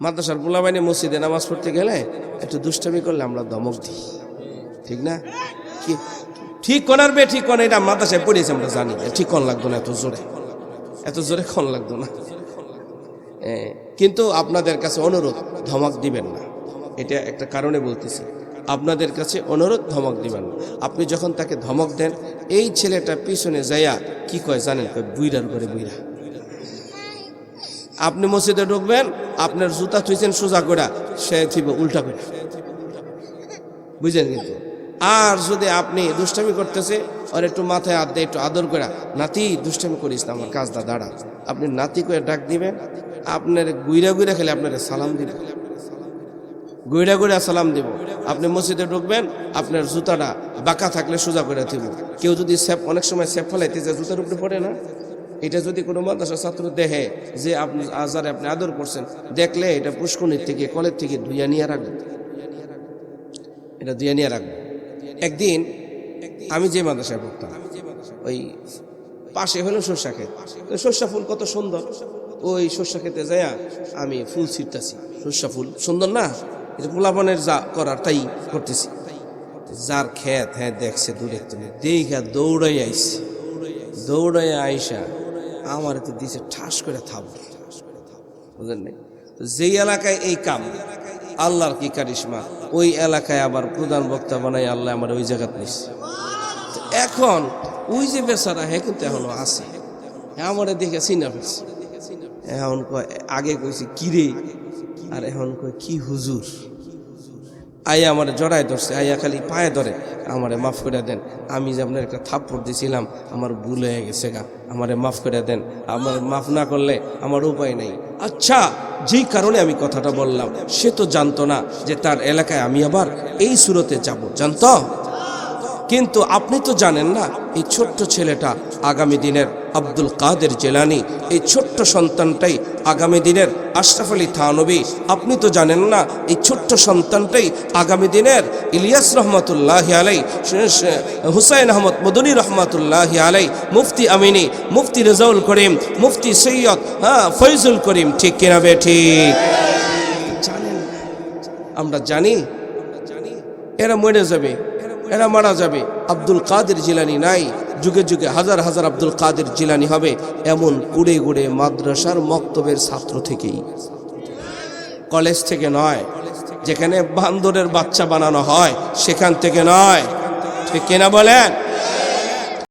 মাদ্রাসার পোলাবাইনে মসজিদে নামাজ পড়তে গেলে একটু দুষ্টামি করলে আমরা দমক দিই। ঠিক না? ঠিক কনার বে, ঠিক কন এটা মাদ্রাসায় পড়িয়েছি আমরা জানি। ঠিক কন লাগতো না, এত জোরে। এত জোরে কন লাগতো না। কিন্তু আপনাদের কাছে অনুরোধ, ধমক দিবেন না। এটা একটা কারণে বলতেছি। আপনাদের কাছে অনুরোধ, ধমক দিবেন না। আপনি যখন তাকে ধমক দেন, এই ছেলেটা পিছনে যাইয়া কি কয় জানেন? বুইরার করে বুইরা আপনি মসজিদে ঢুকবেন, আপনার জুতা থুইছেন সোজা করে সে থিব উল্টা করে বুঝলেন কিন্তু? আর যদি আপনি দুষ্টামি করতেছে আর একটু মাথায় দিয়ে একটু আদর করে নাতি, দুষ্টামি করিস না আমার কাজটা, দাঁড়া। আপনি নাতি করে ডাক দিবেন, আপনার গুইরা গুইরা খেলে আপনার সালাম দিবেন গুইরা গুইরা সালাম দিব। আপনি মসজিদে ঢুকবেন, আপনার জুতাটা বাঁকা থাকলে সোজা করে দিব কেউ যদি স্যাপ, অনেক সময় স্যাপ ফেলাইতে যে জুতার উপরে পড়ে না? এটা যদি কোনো মাদ্রাসা ছাত্র দেখে যে আপনি আজারে আপনি আদর করছেন, দেখলে এটা পুষ্কনির থেকে, কলের থেকে ধুইয়া নিয়ে রাখবেন এটা ধুইয়া নিয়ে রাখবেন একদিন আমি যে মাদ্রাসায় পড়তাম, ওই পাশে হলো সর্ষা ক্ষেত। সর্ষা ফুল কত সুন্দর। ওই সর্ষা খেতে যাইয়া আমি ফুল ছিটতাছি। সর্ষা ফুল সুন্দর না? এটা পোলাপনের যা করার তাই করতেছি। যার ক্ষেত হ্যাঁ দেখছে দূরে দেখা দৌড়াই আইছে। দৌড়াই আইসা আমার তো দিছে ঠাস করে থাপ বুঝলেন নাই? তো যেই এলাকায় এই কাম আল্লাহর কি কারিশমা? ওই এলাকায় আবার প্রধান বক্তা বানাই আল্লাহ আমার ওই জায়গাত তো এখন ওই যে বেচারা হ্যাঁ কিন্তু এখনও আছে। হ্যাঁ আমার দেখে চিনা ফেলছে। এখন কয় আগে কইছি কিরে? আর এখন কয় কি হুজুর? আইয়া আমার জড়ায় ধরছে, আইয়া খালি পায়ে ধরে, আমারে মাফ করে দেন। আমি যে আপনার একটা থাপ্পড় দিছিলাম, আমার ভুল হয়ে গেছে গা, আমারে মাফ করে দেন। আমার মাফ না করলে আমার উপায় নেই। আচ্ছা যেই কারণে আমি কথাটা বললাম, সে তো জানতো না যে তার এলাকায় আমি আবার এই সুরতে যাব, জানতো? কিন্তু আপনি তো জানেন না, এই ছোট্ট ছেলেটা আগামী দিনের আব্দুল কাদের জেলানি এই ছোট্ট সন্তানটাই আগামী দিনের আশরাফ আলী থানবী আপনি তো জানেন না, এই ছোট্ট সন্তানটাই আগামী দিনের ইলিয়াস রহমতুল্লাহ আলাই হুসাইন আহমদ মদনী রহমতুল্লাহ আলাই, মুফতি আমিনী, মুফতি রেজাউল করিম, মুফতি সৈয়দ হ্যাঁ ফৈজুল করিম, ঠিক কিনা বে ঠিক জানেন। আমরা জানি, এরা মরে যাবে, এরা মারা যাবে, আব্দুল কাদের জিলানি নাই যুগে যুগে হাজার হাজার আব্দুল কাদের জিলানি হবে এমন কুড়ে গুড়ে মাদ্রাসার মক্তবের ছাত্র থেকেই। কলেজ থেকে নয়, যেখানে বান্দরের বাচ্চা বানানো হয়, সেখান থেকে নয়। ঠিক কিনা বলেন?